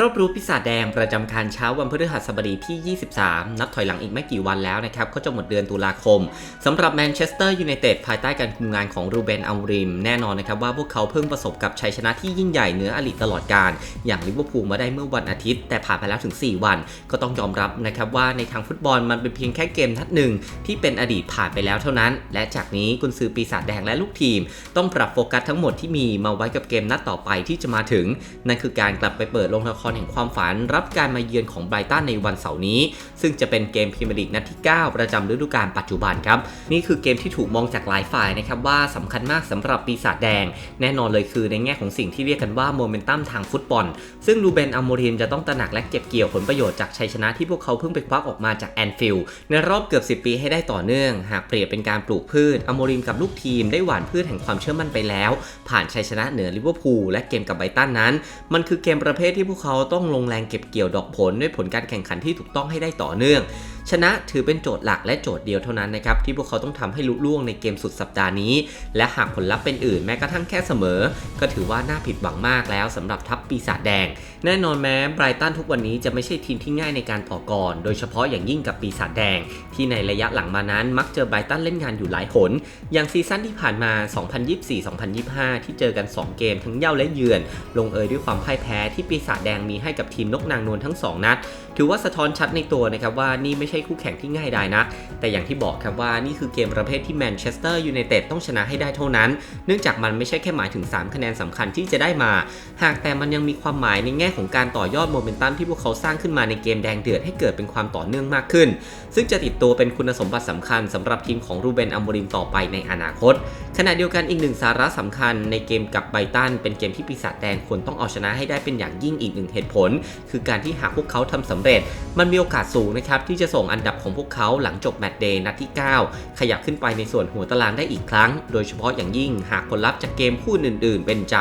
รอบรู้ปีศาจแดงประจำการเช้าวันพฤหัสบดีที่ 23 นับถอยหลังอีกไม่กี่วันแล้วนะครับ ก็จะหมดเดือนตุลาคมสำหรับแมนเชสเตอร์ยูไนเต็ดภายใต้การคุมงานของรูเบนอัลริม แน่นอนนะครับว่าพวกเขาเพิ่งประสบกับชัยชนะที่ยิ่งใหญ่เหนืออลิตตลอดการ อย่างลิเวอร์พูลมาได้เมื่อวันอาทิตย์ แต่ผ่านไปแล้วถึง 4 วัน ก็ต้องยอมรับนะครับว่าในทางฟุตบอลมันเป็นเพียงแค่เกมนัดหนึ่งที่เป็นอดีตผ่านไปแล้วเท่านั้น และจากนี้กุนซือปีศาจแดงและลูกทีม ต้องปรับโฟกัสทั้งหมดที่มีมาไว้กับเกมนัดต่อไปที่จะมาถึงนั่นคือการกลับไปเปิดโรงละคครแห่งความฝันรับการมาเยือนของไบรตันในวันเสาร์นี้ ซึ่งจะเป็นเกมพรีเมียร์ลีกนัดที่ 9 ประจำฤดูกาลปัจจุบันครับ นี่คือเกมที่ถูกมองจากหลายฝ่ายนะครับว่าสำคัญมากสำหรับปีศาจแดง แน่นอนเลยคือในแง่ของสิ่งที่เรียกกันว่าโมเมนตัมทางฟุตบอล ซึ่งลูเบนอัมโมรินจะต้องตระหนักและเก็บเกี่ยวผลประโยชน์จากชัยชนะที่พวกเขาเพิ่งไปควักออกมาจากแอนฟิลด์ในรอบเกือบ 10 ปีให้ได้ต่อเนื่อง หากเปรียบเป็นการปลูกพืชอัมโมรินกับลูกทีมได้หว่านพืชแห่งความเชื่อมั่นไปแล้ว ผ่านชัยชนะเหนือลิเวอร์พูลและเกมกับไบรตันนั้น มันคือเกมประเภทที่พวกเขาต้องลงแรงเก็บเกี่ยวดอกผลด้วยผลการแข่งขันที่ถูกต้องให้ได้ต่อเนื่อง ชนะถือเป็นโจทย์หลักและโจทย์เดียวเท่านั้นนะครับที่พวกเขาต้องทำให้ลุล่วงในเกมสุดสัปดาห์นี้ และหากผลลัพธ์เป็นอื่นแม้กระทั่งแค่เสมอ ก็ถือว่าน่าผิดหวังมากแล้วสำหรับทัพปีศาจแดง แน่นอนแม้ไบรตันทุกวันนี้จะไม่ใช่ทีมที่ง่ายในการต่อกร โดยเฉพาะอย่างยิ่งกับปีศาจแดง ที่ในระยะหลังมานั้นมักเจอไบรตันเล่นงานอยู่หลายหน อย่างซีซั่นที่ผ่านมา 2024-2025 ที่เจอกัน 2 เกมทั้งเย่าและเยือน ลงเอยด้วยความพ่ายแพ้ที่ปีศาจแดงมีให้กับทีมนกนางนวลทั้ง 2 นัด ถือว่าสะท้อนชัดในตัวนะครับว่านี่ไม่ใช่คู่แข่งที่ง่ายดายนัก แต่อย่างที่บอกครับว่านี่คือเกมประเภทที่แมนเชสเตอร์ยูไนเต็ดต้องชนะให้ได้เท่านั้น เนื่องจากมันไม่ใช่แค่หมายถึง 3 คะแนนสำคัญที่จะได้มา หากแต่มันยังมีความหมายในแง่ของการต่อยอดโมเมนตัมที่พวกเขาสร้างขึ้นมาในเกมแดงเดือดให้เกิดเป็นความต่อเนื่องมากขึ้น ซึ่งจะติดตัวเป็นคุณสมบัติสำคัญสำหรับทีมของรูเบนอัมโมริมต่อไปในอนาคต ขณะเดียวกันอีกหนึ่งสาระสำคัญ ในเกมกับไบตันเป็นเกมที่ปีศาจแดงควรต้องเอาชนะให้ได้เป็นอย่างยิ่งอีกหนึ่งเหตุผล คือการที่หากพวกเขาทำสำเร็จ มันมีโอกาสสูงนะครับที่จะส่งอันดับของพวกเขาหลังจบแมตช์เดย์นัดที่ 9 ขยับขึ้นไปในส่วนหัวตารางได้อีกครั้ง โดยเฉพาะอย่างยิ่งหากผลลัพธ์จากเกมคู่อื่น ๆ เป็นใจ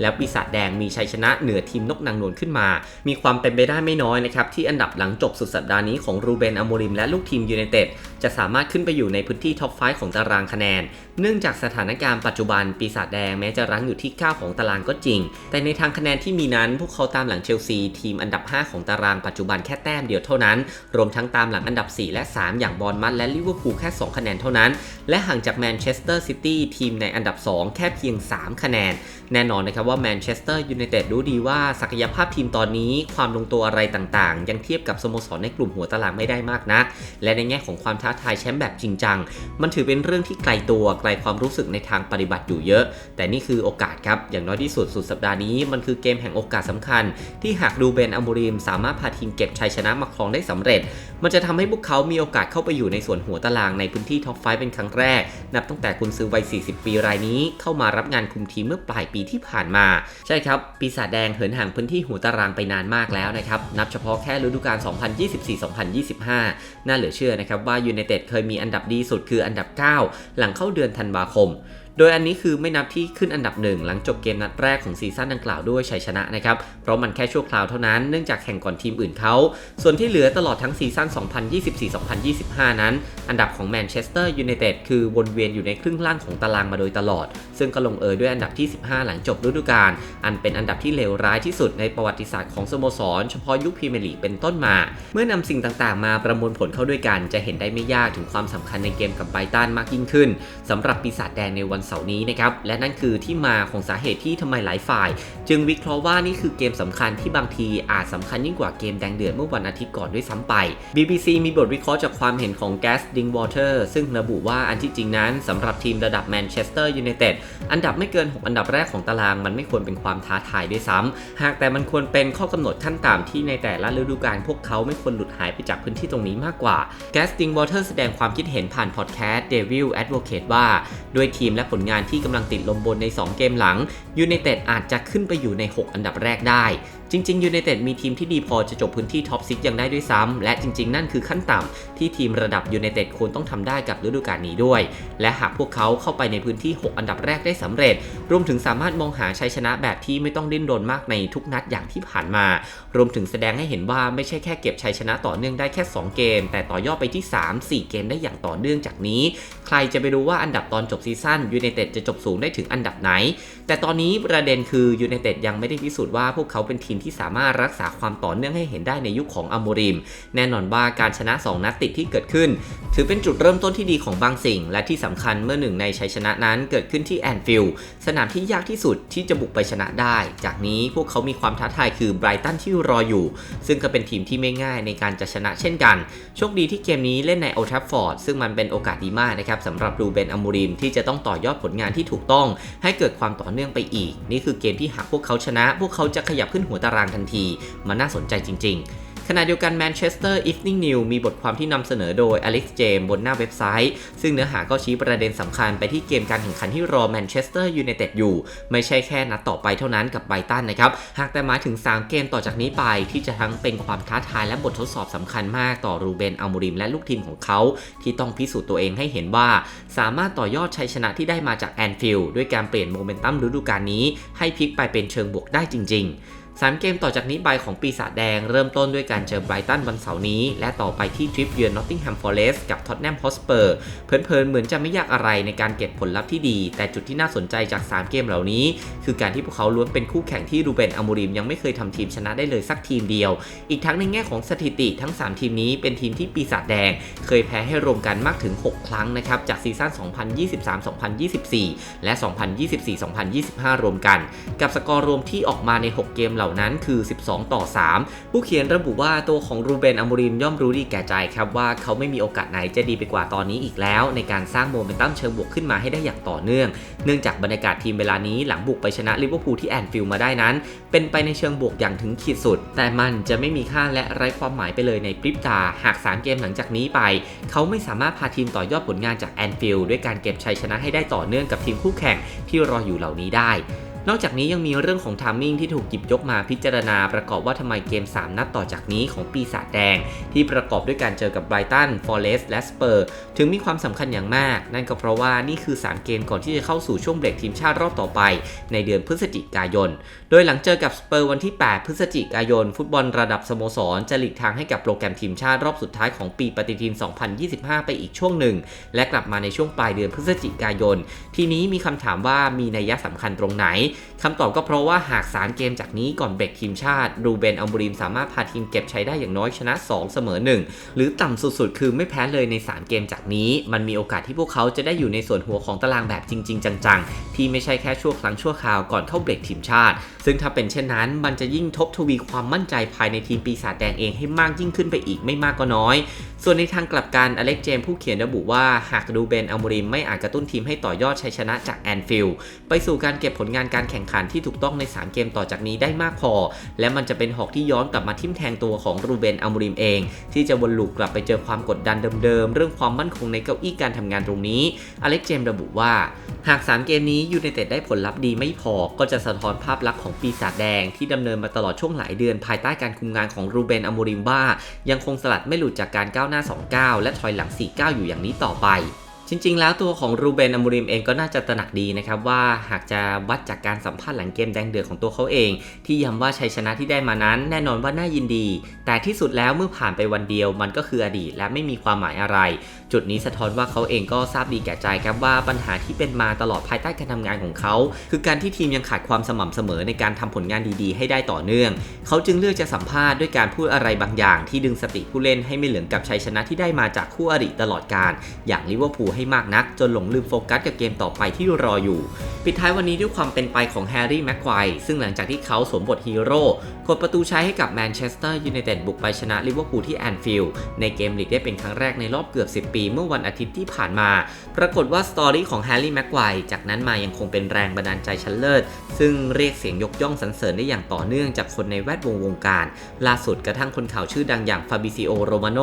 แล้วปีศาจแดงมีชัยชนะเหนือทีมนกนางนวลขึ้นมา มีความเป็นไปได้ไม่น้อยนะครับที่อันดับหลังจบสุดสัปดาห์นี้ของรูเบนอโมริมและลูกทีมยูไนเต็ดจะสามารถขึ้นไปอยู่ในพื้นที่ท็อป5ของตารางคะแนน เนื่องจากสถานการณ์ปัจจุบันปีศาจแดงแม้จะรั้งอยู่ที่ 9 ของตารางก็จริง แต่ในทางคะแนนที่มีนั้น พวกเขาตามหลังเชลซี ทีมอันดับ 5 ของตารางปัจจุบันแค่แต้มเดียวเท่านั้น รวมทั้งตามหลังอันดับ 4 และ 3 อย่างบอลมัดและลิเวอร์พูลแค่ 2 คะแนนเท่านั้น และห่างจากแมนเชสเตอร์ซิตี้ทีมในอันดับ 2 แค่เพียง 3 คะแนน แน่นอนนะครับว่าแมนเชสเตอร์ยูไนเต็ดรู้ดีว่าศักยภาพทีมตอนนี้ความลงตัวอะไรต่างๆ ยังเทียบกับสโมสรในกลุ่มหัวตารางไม่ได้มากนัก และในแง่ของความท้าทายแชมป์แบบจริงจังมันถือเป็นเรื่องที่ไกลตัวไกลความรู้สึกในทางปฏิบัติอยู่เยอะ แต่นี่คือโอกาสครับ อย่างน้อยที่สุดสุดสัปดาห์นี้มันคือเกมแห่งโอกาสสำคัญ ที่หากดูเบนอัมบูริมสามารถพาทีมเก็บชัยชนะมาครองได้สำเร็จ มันจะทำให้พวกเขามีโอกาสเข้าไปอยู่ในส่วนหัวตารางในพื้นที่ท็อปไฟเป็นครั้งแรก นับตั้งแต่คุณซื้อวัย 40 ปีรายนี้ เข้ามารับงานคุมทีมเมื่อปลายปีที่ผ่านมา ใช่ครับ ปีศาจแดงเหินห่างพื้นที่หัวตารางไปนานมากแล้วนะครับ นับเฉพาะแค่ฤดูกาล 2024-2025 น่าเหลือเชื่อนะครับว่ายูไนเต็ดเคยมีอันดับดีสุดคืออันดับ 9 หลังเข้าเดือนธันวาคม โดยอันนี้คือไม่นับที่ขึ้นอันดับหนึ่งหลังจบเกมนัดแรกของซีซั่นดังกล่าวด้วยชัยชนะนะครับ เพราะมันแค่ชั่วคราวเท่านั้นเนื่องจากแข่งก่อนทีมอื่นเขา ส่วนที่เหลือตลอดทั้งซีซั่น 2024-2025 นั้น อันดับของแมนเชสเตอร์ยูไนเต็ดคือวนเวียนอยู่ในครึ่งล่างของตารางมาโดยตลอด ซึ่งก็ลงเอยด้วยอันดับที่ 15 หลังจบฤดูกาลอันเป็นอันดับที่เลวร้ายที่สุดในประวัติศาสตร์ของสโมสรเฉพาะยุคพรีเมียร์ลีกเป็นต้นมา เมื่อนำสิ่งต่างๆ มาประมวลผลเข้าด้วยกัน จะเห็นได้ไม่ยากถึงความสำคัญในเกมกับไบตันมากยิ่งขึ้นสำหรับปีศาจแดงในวันเสาร์นี้นะครับ และนั่นคือที่มาของสาเหตุที่ทำไมหลายฝ่าย จึงวิเคราะห์ว่านี่คือเกมสำคัญที่บางทีอาจสำคัญยิ่งกว่าเกมแดงเดือดเมื่อวันอาทิตย์ก่อนด้วยซ้ำไป BBC มีบทวิเคราะห์จากความเห็นของแกสดิงวอเตอร์ซึ่งระบุว่าอันที่จริงนั้นสำหรับทีมระดับแมนเชสเตอร์ยูไนเต็ดอันดับไม่เกิน 6 อันดับแรกของตารางมันไม่ควรเป็นความท้าทายด้วยซ้ำหากแต่มันควรเป็นข้อกำหนดขั้นต่ำที่ในแต่ละฤดูกาลพวกเขาไม่ควรหลุดหายไปจากพื้นที่ตรงนี้มากกว่าแกสดิงวอเตอร์แสดงความคิดเห็นผ่านพอดแคสต์ Devil Advocate ว่า ด้วยทีมและผลงานที่กำลังติดลมบนใน 2 เกมหลังยูไนเต็ดอาจจะขึ้นไปอยู่ใน 6 อันดับแรกได้ จริงๆยูไนเต็ดมีทีมที่ดีพอจะจบพื้นที่ท็อปซิกยังได้ด้วยซ้ำและจริง ๆ นั่นคือขั้นต่ำที่ทีมระดับยูไนเต็ดควรต้องทำได้กับฤดูกาลนี้ด้วย และหากพวกเขาเข้าไปในพื้นที่ 6 อันดับแรกได้สำเร็จ รวมถึงสามารถมองหาชัยชนะแบบที่ไม่ต้องดิ้นรนมากในทุกนัดอย่างที่ผ่านมา รวมถึงแสดงให้เห็นว่าไม่ใช่แค่เก็บชัยชนะต่อเนื่องได้แค่ 2 เกม แต่ต่อยอดไปที่ 3-4 เกมได้อย่างต่อเนื่องจากนี้ ใครจะไปรู้ว่าอันดับตอนจบซีซั่นยูไนเต็ดจะจบสูงได้ถึงอันดับไหน แต่ตอนนี้ประเด็นคือยูไนเต็ดยังไม่ได้พิสูจน์ว่าพวกเขาเป็นทีมที่สามารถรักษาความต่อเนื่องให้เห็นได้ในยุคของอัมโมริม แน่นอนว่าการชนะ 2 นัดติดที่เกิดขึ้น ถือเป็นจุดเริ่มต้นที่ดีของบางสิ่ง และที่สำคัญเมื่อหนึ่งในชัยชนะนั้นเกิดขึ้นที่แอนฟิลด์สนามที่ยากที่สุดที่จะบุกไปชนะได้ จากนี้พวกเขามีความท้าทายคือไบรตันที่รออยู่ ซึ่งก็เป็นทีมที่ไม่ง่ายในการจะชนะเช่นกัน โชคดีที่เกมนี้เล่นในโอลด์แทฟฟอร์ดซึ่งมันเป็นโอกาสดีมากนะครับสำหรับรูเบนอัมมูริมที่จะต้องต่อยอดผลงานที่ถูกต้อง ให้เกิดความต่อเนื่องไปอีก นี่คือเกมที่หากพวกเขาชนะ พวกเขาจะขยับขึ้นหัวตารางทันที มันน่าสนใจจริง ๆขณะเดียวกัน Manchester Evening News มีบทความที่นำเสนอโดย Alex James บนหน้าเว็บไซต์ ซึ่งเนื้อหาก็ชี้ประเด็นสำคัญไปที่เกมการแข่งขันที่รอ Manchester United อยู่ ไม่ใช่แค่นัดต่อไปเท่านั้นกับไบตันนะครับ หากแต่หมายถึง 3 เกมต่อจากนี้ไป ที่จะทั้งเป็นความท้าทายและบททดสอบสำคัญมากต่อรูเบนอัลมูริมและลูกทีมของเขา ที่ต้องพิสูจน์ตัวเองให้เห็นว่า สามารถต่อยอดชัยชนะที่ได้มาจากแอนฟิลด์ด้วยการเปลี่ยนโมเมนตัมฤดูกาลนี้ ให้พลิกไปเป็นเชิงบวกได้จริง ๆ 3 เกมต่อจากนี้ไปของปีศาจแดงเริ่มต้นด้วยการเจอไบรตันวันเสาร์นี้ และต่อไปที่ทริปเยือนนอตติงแฮมฟอร์เรสต์กับท็อตแนมฮอสเปอร์เพลินๆเหมือนจะไม่ยากอะไรในการเก็บผลลัพธ์ที่ดี แต่จุดที่น่าสนใจจาก 3 เกมเหล่านี้ คือการที่พวกเขาล้วนเป็นคู่แข่งที่รูเบนอมูริมยังไม่เคยทำทีมชนะได้เลยสักทีมเดียว อีกทั้งในแง่ของสถิติทั้ง 3 ทีมนี้เป็นทีมที่ปีศาจแดง เคยแพ้ให้รวมกันมากถึง 6 ครั้งนะครับจากซีซั่น 2023-2024 และ 2024-2025 รวมกัน กับสกอร์รวมที่ออกมาใน 6 เกมเหล่านั้นคือ 12 ต่อ 3 ผู้เขียนระบุว่าตัวของรูเบนอมูริมย่อมรู้ดีแก่ใจครับว่าเขาไม่มีโอกาสไหนจะดีไปกว่าตอนนี้อีกแล้ว ในการสร้างโมเมนตัมเชิงบวกขึ้นมาให้ได้อย่างต่อเนื่อง เนื่องจากบรรยากาศทีมเวลานี้หลังบุกไปชนะลิเวอร์พูลที่แอนฟิลด์มาได้นั้น เป็นไปในเชิงบวกอย่างถึงขีดสุด แต่มันจะไม่มีค่าและไร้ความหมายไปเลยในพริบตา หาก 3 เกมหลังจากนี้ไป เขาไม่สามารถพาทีมต่อยอดผลงานจากแอนฟิลด์ด้วยการเก็บชัยชนะให้ได้ต่อเนื่องกับทีมคู่แข่งที่รออยู่เหล่านี้ได้ นอกจากนี้ยังมีเรื่องของทามมิ่งที่ถูกหยิบยกมาพิจารณาประกอบว่าทำไมเกม 3 นัดต่อจากนี้ของปีศาจแดง ที่ประกอบด้วยการเจอกับไบรตัน ฟอร์เรสและสเปอร์ ถึงมีความสำคัญอย่างมาก นั่นก็เพราะว่านี่คือ 3 เกมก่อนที่จะเข้าสู่ช่วงเบรกทีมชาติรอบต่อไป ในเดือนพฤศจิกายน โดยหลังเจอกับสเปอร์วันที่ 8 พฤศจิกายน ฟุตบอลระดับสโมสรจะหลีกทางให้กับโปรแกรมทีมชาติรอบสุดท้ายของปีปฏิทิน 2025 ไปอีกช่วงหนึ่ง และกลับมาในช่วงปลายเดือนพฤศจิกายน ทีนี้มีคำถามว่ามีนัยสำคัญตรงไหนคำตอบก็เพราะว่าหาก 3 เกมจากนี้ก่อนเบรกทีมชาติ รูเบนอัลบูริมสามารถพาทีมเก็บใชัยได้อย่างน้อยชนะ 2 เสมอ 1 หรือต่ำสุดๆ คือไม่แพ้เลยใน 3 เกมจากนี้ มันมีโอกาสที่พวกเขาจะได้อยู่ในส่วนหัวของตารางแบบจริง ๆ จังๆ ที่ไม่ใช่แค่ชั่วครั้งชั่วคราวก่อนเข้าเบรกทีมชาติ ซึ่งถ้าเป็นเช่นนั้น มันจะยิ่งทบทวีความมั่นใจภายในทีมปีศาจแดงเองให้มากยิ่งขึ้นไปอีกไม่มากก็น้อย ส่วนในทางกลับกันอเล็กเจมผู้เขียนระบุว่า หากรูเบนอัลมูริมไม่อาจกระตุ้นทีมให้ต่อยอดชัยชนะจากแอนฟิลด์ไปสู่การเก็บผลงานการแข่งขันที่ถูกต้องใน 3 เกมต่อจากนี้ได้มากพอ และมันจะเป็นหอกที่ย้อนกลับมาทิ่มแทงตัวของรูเบนอัลมูริมเอง ที่จะวนลูปกลับไปเจอความกดดันเดิมๆ เรื่องความมั่นคงในเก้าอี้การทำงานตรงนี้ อเล็กเจมระบุว่า หาก 3 เกมนี้ยูไนเต็ดได้ผลลัพธ์ดีไม่พอ ก็จะสะท้อนภาพลักษณ์ของปีศาจแดงที่ดำเนินมาตลอดช่วงหลายเดือนภายใต้การคุมงานของรูเบนอัลมูริมว่ายังคงสลัดไม่หลุดจากการก้าวหน้า 29 และถอยหลัง 49 อยู่อย่างนี้ต่อไป จริง ๆ แล้วตัวของรูเบนอัมบูริมเองก็น่าจะตระหนักดีนะครับว่าหากจะวัดจากการสัมภาษณ์หลังเกมแดงเดือดของตัวเขาเอง ที่ย้ำว่าชัยชนะที่ได้มานั้น แน่นอนว่าน่ายินดี แต่ที่สุดแล้วเมื่อผ่านไปวันเดียวมันก็คืออดีตและไม่มีความหมายอะไร จุดนี้สะท้อนว่าเขาเองก็ทราบดีแก่ใจครับว่าปัญหาที่เป็นมาตลอดภายใต้การทำงานของเขา คือการที่ทีมยังขาดความสม่ำเสมอในการทำผลงานดีๆ ให้ได้ต่อเนื่อง เขาจึงเลือกจะสัมภาษณ์ด้วยการพูดอะไรบางอย่าง ที่ดึงสติผู้เล่นให้ไม่เหลืองกับชัยชนะที่ได้มาจากคู่อริตลอดการ อย่างลิเวอร์พูลให้มากนัก จนหลงลืมโฟกัสกับเกมต่อไปที่รออยู่ ปิดท้ายวันนี้ด้วยความเป็นไปของแฮร์รี่แม็กควายซึ่งหลังจากที่เขาสวมบทฮีโร่กดประตูชัยให้กับแมนเชสเตอร์ยูไนเต็ดบุกไปชนะลิเวอร์พูลที่แอนฟิลด์ในเกมลีกได้เป็นครั้งแรกในรอบเกือบ 10 ปี เมื่อวันอาทิตย์ที่ผ่านมา ปรากฏว่าสตอรี่ของแฮร์รี่แม็กควายจากนั้นมายังคงเป็นแรงบันดาลใจชั้นเลิศ ซึ่งเรียกเสียงยกย่องสรรเสริญได้อย่างต่อเนื่องจากคนในแวดวงวงการ ล่าสุดกระทั่งคนข่าวชื่อดังอย่างฟาบิซิโอโรมาโน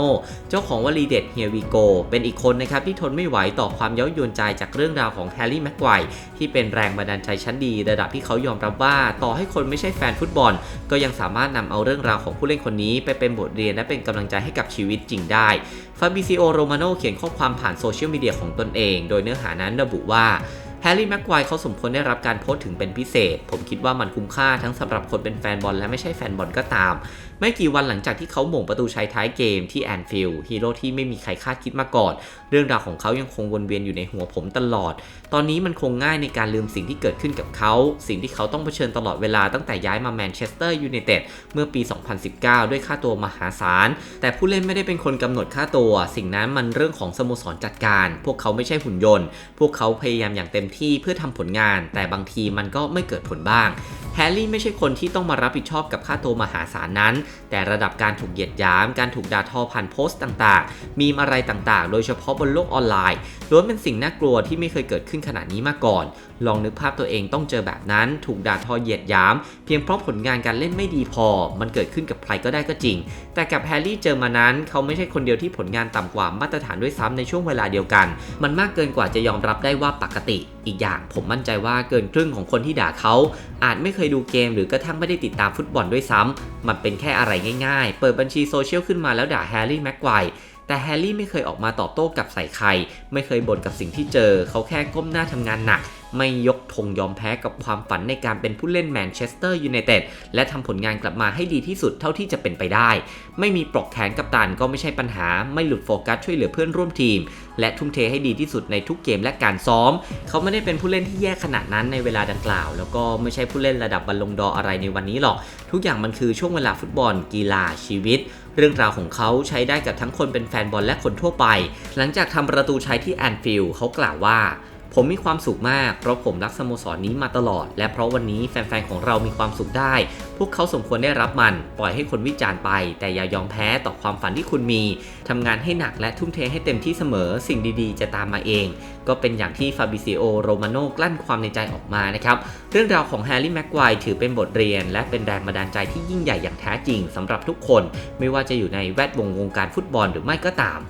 เจ้าของวลีเด็ดเฮียวีโกเป็นอีกคนนะครับที่ทนไม่ไหวต่อความเย้ายวนใจจากเรื่องราวของแฮร์รี่แม็กไกวที่เป็นแรงบันดาลใจชั้นดี ระดับที่เขายอมรับว่า ต่อให้คนไม่ใช่แฟนฟุตบอล ก็ยังสามารถนำเอาเรื่องราวของผู้เล่นคนนี้ ไปเป็นบทเรียนและเป็นกำลังใจให้กับชีวิตจริงได้ฟาบิซิโอโรมาโนเขียนข้อความผ่านโซเชียลมีเดียของตนเอง โดยเนื้อหานั้นระบุว่า แฮร์รี่แม็กไกวร์เขาสมควรได้รับการโพสต์ถึงเป็นพิเศษ ผมคิดว่ามันคุ้มค่าทั้งสำหรับคนเป็นแฟนบอลและไม่ใช่แฟนบอลก็ตาม ไม่กี่วันหลังจากที่เขาหม่งประตูชัยท้ายเกมที่แอนฟิลด์ฮีโร่ที่ไม่มีใครคาดคิดมาก่อน เรื่องราวของเขายังคงวนเวียนอยู่ในหัวผมตลอด ตอนนี้มันคงง่ายในการลืมสิ่งที่เกิดขึ้นกับเขา สิ่งที่เขาต้องเผชิญตลอดเวลาตั้งแต่ย้ายมาแมนเชสเตอร์ยูไนเต็ดเมื่อปี 2019 ด้วยค่าตัวมหาศาล แต่ผู้เล่นไม่ได้เป็นคนกำหนดค่าตัว สิ่งนั้นมันเรื่องของสโมสรจัดการ พวกเขาไม่ใช่หุ่นยนต์ พวกเขาพยายามอย่างเต็มที่เพื่อทำผลงาน แต่บางทีมันก็ไม่เกิดผลบ้าง แฮร์รี่ไม่ใช่คนที่ต้องมารับผิดชอบกับค่าตัวมหาศาลนั้น แต่ระดับการถูกเหยียดหยาม การถูกด่าทอผ่านโพสต์ต่างๆ มีมอะไรต่างๆ โดยเฉพาะบนโลกออนไลน์ล้วนเป็นสิ่งน่ากลัวที่ไม่เคยเกิดขึ้นขนาดนี้มาก่อน ลองนึกภาพตัวเองต้องเจอแบบนั้น ถูกด่าทอเหยียดหยาม เพียงเพราะผลงานการเล่นไม่ดีพอ มันเกิดขึ้นกับใครก็ได้ก็จริง แต่กับแฮร์รี่เจอมานั้น เขาไม่ใช่คนเดียวที่ผลงานต่ำกว่ามาตรฐานด้วยซ้ำในช่วงเวลาเดียวกัน มันมากเกินกว่าจะยอมรับได้ว่าปกติ อีกอย่างผมมั่นใจว่าเกินครึ่งของคนที่ด่าเขาอาจไม่เคยดูเกม หรือกระทั่งไม่ได้ติดตามฟุตบอลด้วยซ้ำมันเป็นแค่อะไรง่ายๆ เปิดบัญชีโซเชียลขึ้นมาแล้วด่าแฮร์รี่แม็กไกวายแต่แฮร์รี่ไม่เคยออกมาตอบโต้กับใส่ใคร ไม่เคยบ่นกับสิ่งที่เจอ เขาแค่ก้มหน้าทำงานหนัก ไม่ยกธงยอมแพ้กับความฝันในการเป็นผู้เล่นแมนเชสเตอร์ยูไนเต็ดและทำผลงานกลับมาให้ดีที่สุดเท่าที่จะเป็นไปได้ ไม่มีปลอกแขนกับตันก็ไม่ใช่ปัญหา ไม่หลุดโฟกัสช่วยเหลือเพื่อนร่วมทีม และทุ่มเทให้ดีที่สุดในทุกเกมและการซ้อม เขาไม่ได้เป็นผู้เล่นที่แย่ขนาดนั้นในเวลาดังกล่าว แล้วก็ไม่ใช่ผู้เล่นระดับบอลลงดอร์อะไรในวันนี้หรอก ทุกอย่างมันคือช่วงเวลาฟุตบอล กีฬาชีวิตเรื่องราวของเขาใช้ได้กับทั้งคนเป็นแฟนบอลและคนทั่วไป หลังจากทำประตูชัยที่แอนฟิลด์เขากล่าวว่า ผมมีความสุขมาก เพราะผมรักสโมสรนี้มาตลอด และเพราะวันนี้แฟนๆของเรามีความสุขได้ พวกเขาสมควรได้รับมัน ปล่อยให้คนวิจารณ์ไป แต่อย่ายอมแพ้ต่อความฝันที่คุณมีทำงานให้หนักและทุ่มเทให้เต็มที่เสมอ สิ่งดีๆ จะตามมาเอง ก็เป็นอย่างที่ฟาบิซิโอโรมาโนกลั้นความในใจออกมานะครับเรื่องราวของแฮร์รี่แม็กไกวร์ถือเป็นบทเรียน และเป็นแรงบันดาลใจที่ยิ่งใหญ่อย่างแท้จริงสำหรับทุกคน ไม่ว่าจะอยู่ในแวดวงวงการฟุตบอลหรือไม่ก็ตาม